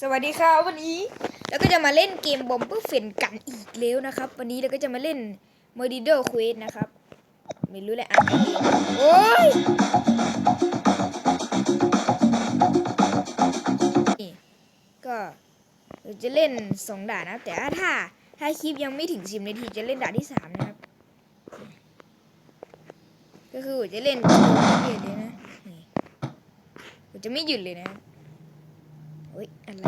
สวัสดีครับวันนี้เราก็จะมาเล่นเกมบอมเบอร์เฟนกันอีกแล้วนะครับ วันนี้เราก็จะมาเล่น m o r d i d o Quest นะครับ ไม่รู้แหละอ่านไม่เองโอ้ยนี่ก็เราจะเล่นสองด่านนะแต่ถ้าถ้าคลิปยังไม่ถึงสิบนาทีจะเล่นด่านที่สามนะครับ ก็คือจะเล่นเรื่อยๆเลยนะนี่ผมจะไม่หยุดเลยนะ อุ๊ยอะไร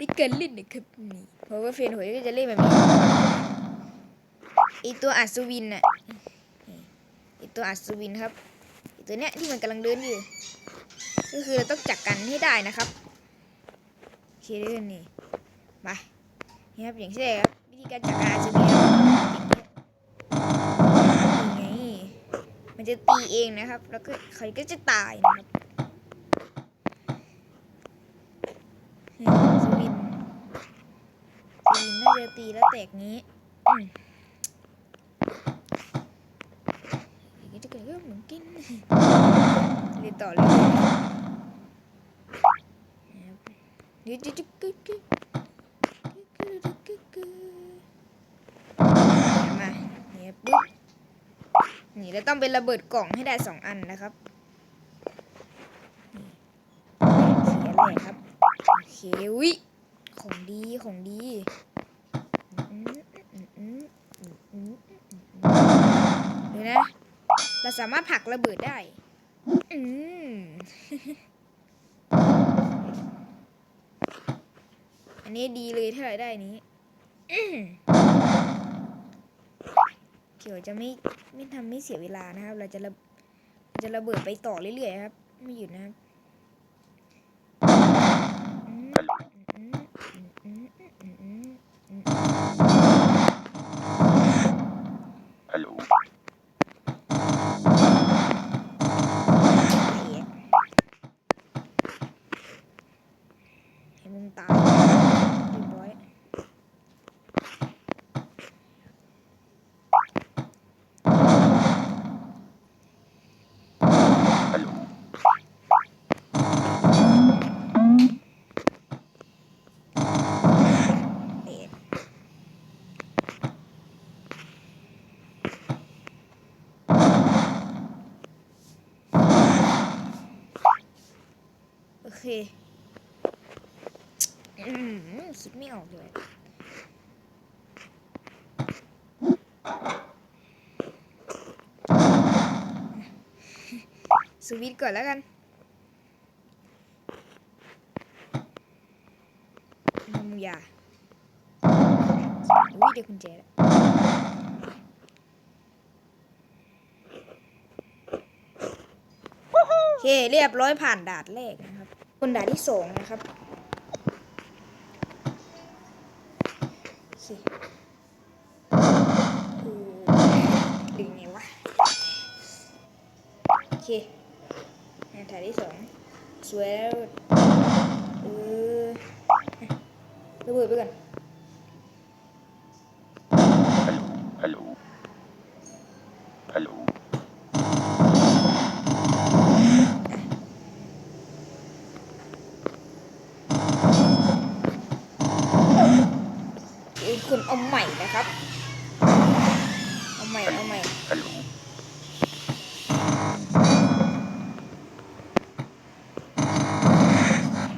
นี่การเล่นนะครับนี่เพราะว่าเฟนหัวก็จะเล่นแบบนี้ไอตัวอัศวินน่ะไอตัวอัศวินครับไอตัวเนี้ยที่มันกำลังเดินอยู่ก็คือเราต้องจับกันให้ได้นะครับเคเรื่องนี้มานี่ครับอย่างเช่นครับวิธีการจับการอัศวินครับอย่างนี้นี่ไง มันจะตีเองนะครับ แล้วก็เขาก็จะตายนะครับสวินสวินน่าจะตีแล้วแตกงี้อย่างนี้จะเกิดก็เหมือนกินเรียนต่อเลยนะครับเดี๋ยวจะจะกึกกึกกึกกึกกึกกึกมาเนี่ยปุ๊บ นี่แล้วต้องเป็นระเบิดกล่องให้ได้สองอันนะครับเขียนเลยครับโอเควิของดีของดีอืมอืมอืมเดี๋ยวนะ เราสามารถผลักระเบิดได้ อืมอันนี้ดีเลยถ้าเราได้นี้ ดี๋ยวจะไม่ไม่ทำไม่เสียเวลานะครับ เราจะระจะระเบิดไปต่อเรื่อยๆครับ ไม่หยุดนะครับ คคิดไม่ออกเลยสวิตก่อนแล้วกันนมยาอุ้ยเดี๋ยวคุณแจแล้วโอเค เรียบร้อยผ่านด่านแรกนะ คนด่าที่สองนะครับคเอดึงไงวะ โอเคงานถ่ายที่สองสวยแล้วเออระเบิดไปก่อน Hello. Hello. Hello. เอ้ยคุณเอาใหม่นะ ครับ เอาใหม่ เอาใหม่ Hello.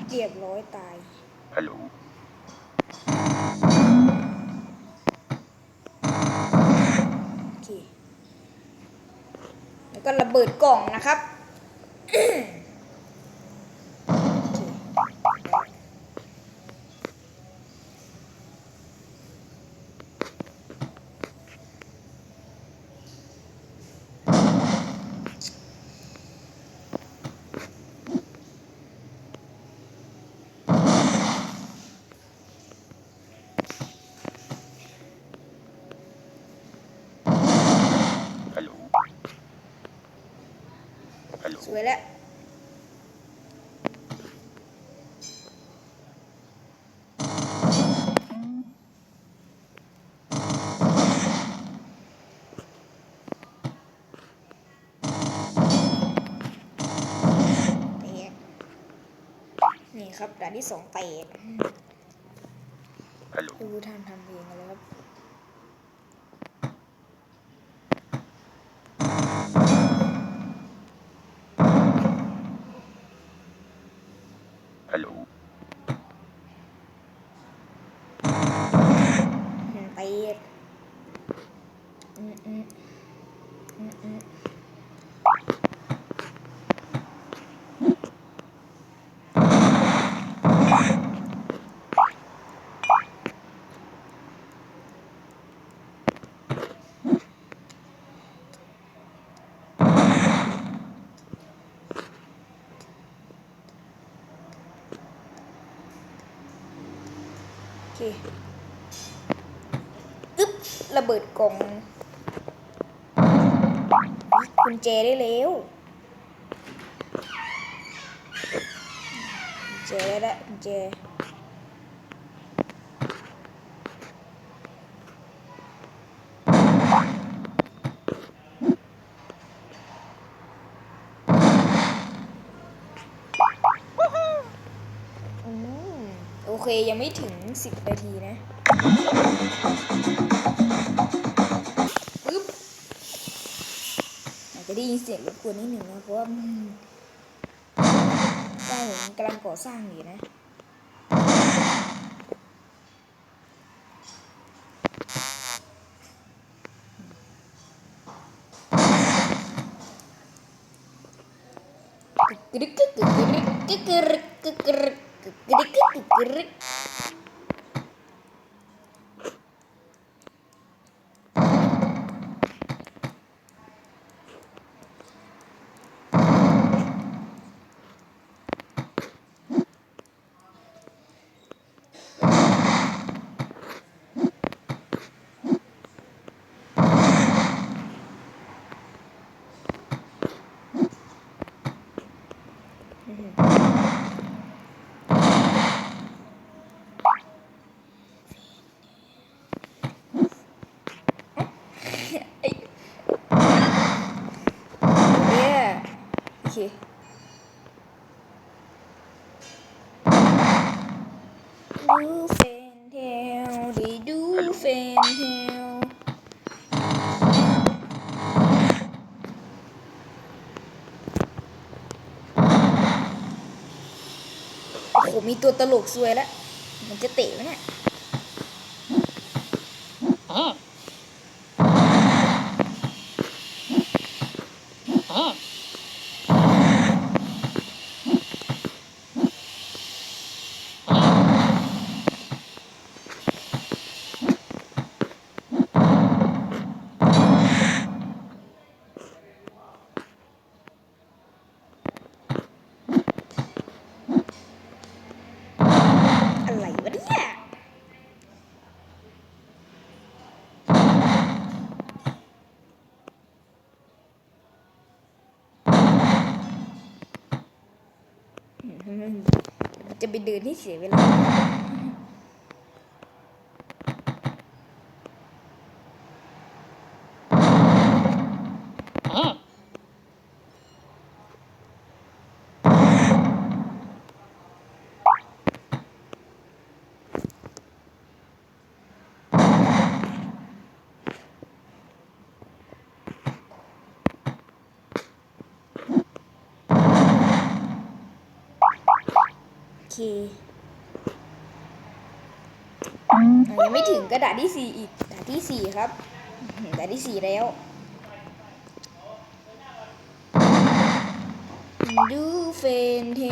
เรียบร้อยตาย Hello. โอเค แล้วก็ระเบิดกล่องนะครับ วยแล้วโครับด่านที่สองแตกฮัลโหลดูทำทำเพลงกันเลยครับ ฮัลโหล อืมแตกอืมอืมอืมอืมโอเคอึ๊บระเบิดกล่องกุญแจได้แล้วกุญแจได้แล้วกุญแจ เคยังไม่ถึง 10 นาทีนะปึ๊บอาจจะได้ยินเสียงรบกวนนิดหนึ่งนะเพราะว่าบ้านผมกำลังก่อสร้างอยู่นะกึกกึกกึกกึกกึกกึกกึกกรึก Grrr. เค ดูเฟนเทลดีดูเฟนเทลโอ้โห มีตัวตลกซวยแล้ว มันจะเตะไหมเนี่ย อะไรวะเนี่ย จะไปเดินที่เสียเวลา เคอะยังไม่ถึงกระดาษที่สี่อีกกระดาษที่สี่ครับกระดาษที่สี่แล้วดูเฟนเท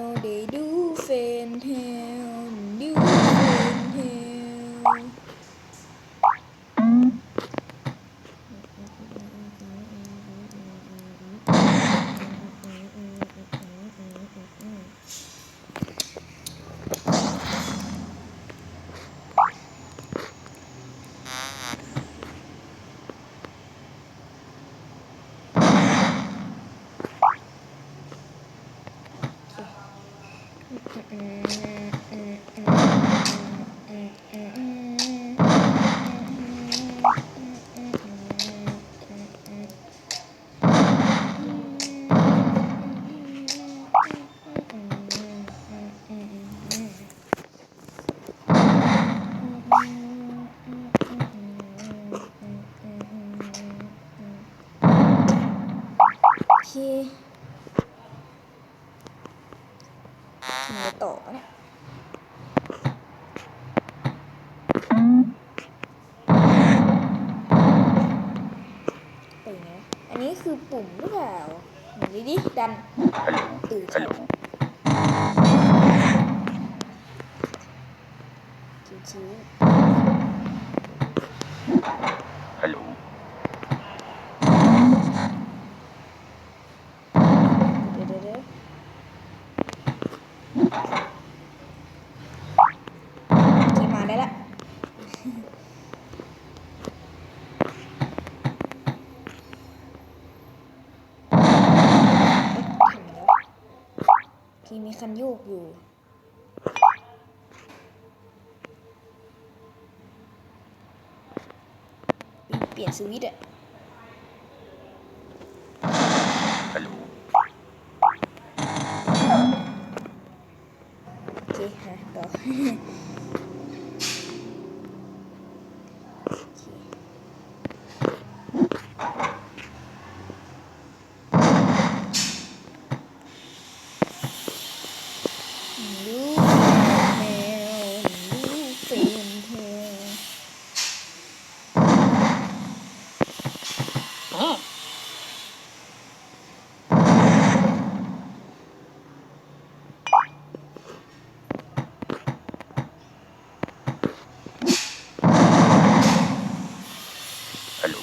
ลเดดูเฟนเทล 키 ดิดันตื่นเช้าชิวๆเดี๋ยวเดี๋ยวเดี๋ยวที่มาได้ละ เอ๊ะทำไงวะ ที่มีคันโยกอยู่เปลี่ยนสวิตช์อะ Hello. โอเคฮะต่อ โอเคลูกแมวลูกเป็นเธอ Hello.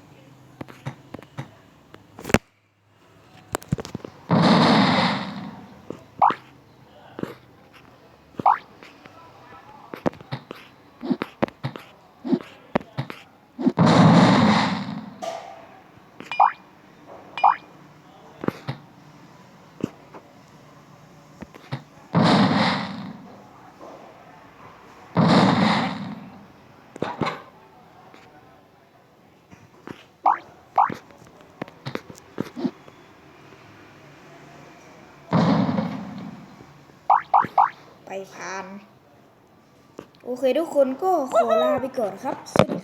ไป ผ่าน โอเคทุกคนก็ขอลาไปก่อนครับสวัสดี